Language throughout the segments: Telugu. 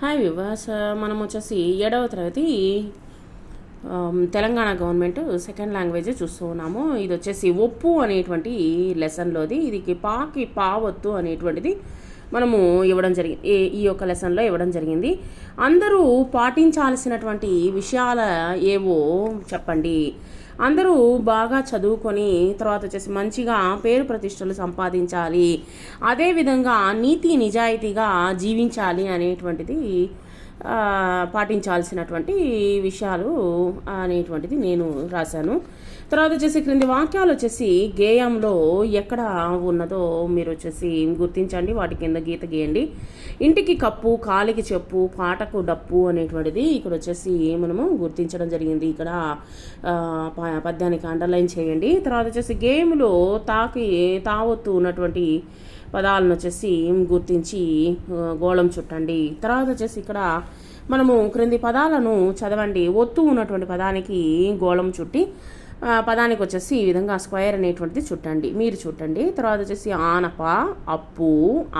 హాయ్ వివాస్ uh, మనం వచ్చేసి ఏడవ తరగతి um, Telangana government second language చూస్తూ ఉన్నాము. ఇది వచ్చేసి ఒప్పు అనేటువంటి లెసన్లోది ఇది పాకి పావత్తు అనేటువంటిది మనము ఇవ్వడం జరిగింది ఈ- ఈ యొక్క లెసన్లో ఇవ్వడం జరిగింది. అందరూ పాటించాల్సినటువంటి విషయాల ఏవో చెప్పండి. అందరూ బాగా చదువుకొని తర్వాత వచ్చేసి మంచిగా పేరు ప్రతిష్టలు సంపాదించాలి. అదేవిధంగా నీతి నిజాయితీగా జీవించాలి అనేటువంటిది పాటించాల్సినటువంటి విషయాలు అనేటువంటిది నేను రాశాను. తర్వాత వచ్చేసి క్రింది వాక్యాలు వచ్చేసి గేయంలో ఎక్కడ ఉన్నదో మీరు వచ్చేసి గుర్తించండి. వాటి కింద గీత గీయండి. ఇంటికి కప్పు కాలికి చెప్పు పాటకు డప్పు అనేటువంటిది ఇక్కడ వచ్చేసి మనము గుర్తించడం జరిగింది. ఇక్కడ ప- పద్యానికి అండర్లైన్ చేయండి. తర్వాత వచ్చేసి గేమ్లో తాకి తావొత్తు ఉన్నటువంటి పదాలను వచ్చేసి గుర్తించి గోళం చుట్టండి. తర్వాత వచ్చేసి ఇక్కడ మనము క్రింది పదాలను చదవండి. ఒత్తు ఉన్నటువంటి పదానికి గోళం చుట్టి పదానికి వచ్చేసి ఈ విధంగా స్క్వేర్ అనేటువంటిది చుట్టండి. మీరు చుట్టండి. తర్వాత వచ్చేసి ఆనప అప్పు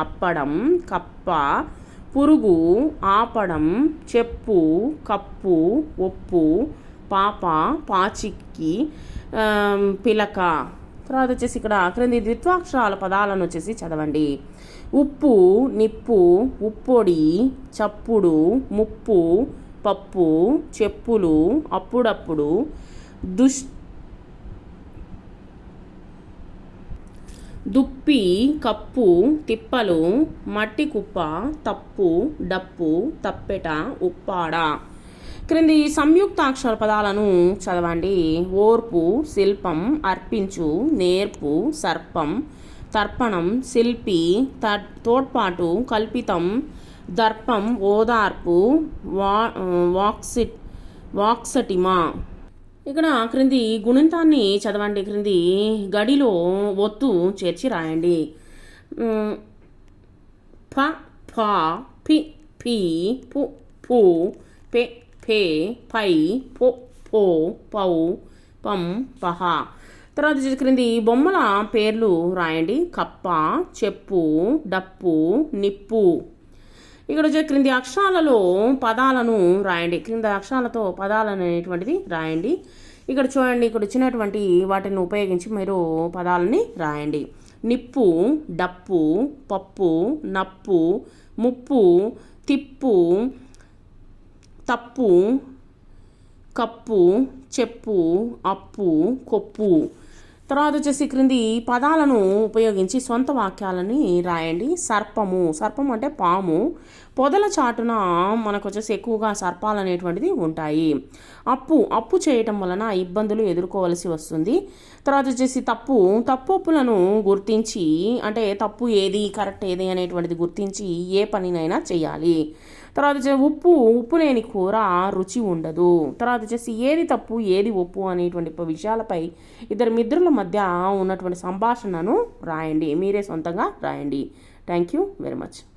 అప్పడం కప్ప పురుగు ఆపడం చెప్పు కప్పు ఒప్పు పాప పాచిక్కి పిలక. తర్వాత వచ్చేసి ఇక్కడ క్రింది ద్విత్వాక్షరాల పదాలను వచ్చేసి చదవండి. ఉప్పు నిప్పు ఉప్పొడి చప్పుడు ముప్పు పప్పు చెప్పులు అప్పుడప్పుడు దుష్ దుప్పి కప్పు తిప్పలు మట్టి కుప్ప తప్పు డప్పు తప్పెట ఉప్పాడ. క్రింది సంయుక్తాక్షర పదాలను చదవండి. ఓర్పు శిల్పం అర్పించు నేర్పు సర్పం తర్పణం శిల్పి తోడ్పాటు కల్పితం దర్పం ఓదార్పు వా వాక్సిట్ వాక్సటిమా. ఇక్కడ క్రింది గుణింతాన్ని చదవండి. క్రింది గడిలో ఒత్తు చేర్చి రాయండి. ప ఫ పి పి పు పు పె ఫే పై పొ పో పౌ పం పహ తర్వాత వచ్చేసి క్రింది బొమ్మల పేర్లు రాయండి. కప్ప చెప్పు డప్పు నిప్పు. ఇక్కడ వచ్చే క్రింది అక్షరాలలో పదాలను రాయండి. క్రింద అక్షరాలతో పదాలను అనేటువంటిది రాయండి. ఇక్కడ చూడండి ఇక్కడ వచ్చినటువంటి వాటిని ఉపయోగించి మీరు పదాలని రాయండి. నిప్పు డప్పు పప్పు నప్పు ముప్పు తిప్పు తప్పు కప్పు చెప్పు అప్పు కొప్పు. తర్వాత వచ్చేసి క్రింది పదాలను ఉపయోగించి సొంత వాక్యాలని రాయండి. సర్పము. సర్పం అంటే పాము. పొదల చాటున మనకు వచ్చేసి ఎక్కువగా సర్పాలు అనేటువంటిది ఉంటాయి. అప్పు. అప్పు చేయటం వలన ఇబ్బందులు ఎదుర్కోవలసి వస్తుంది. తర్వాత వచ్చేసి తప్పు. తప్పులను గుర్తించి అంటే తప్పు ఏది కరెక్ట్ ఏది అనేటువంటిది గుర్తించి ఏ పనినైనా చేయాలి. తర్వాత వచ్చేసి ఉప్పు ఉప్పు లేని కూర రుచి ఉండదు. తర్వాత వచ్చేసి ఏది తప్పు ఏది ఒప్పు అనేటువంటి విషయాలపై ఇద్దరు మిత్రుల మధ్య ఉన్నటువంటి సంభాషణను రాయండి. మీరే సొంతంగా రాయండి. Thank you very much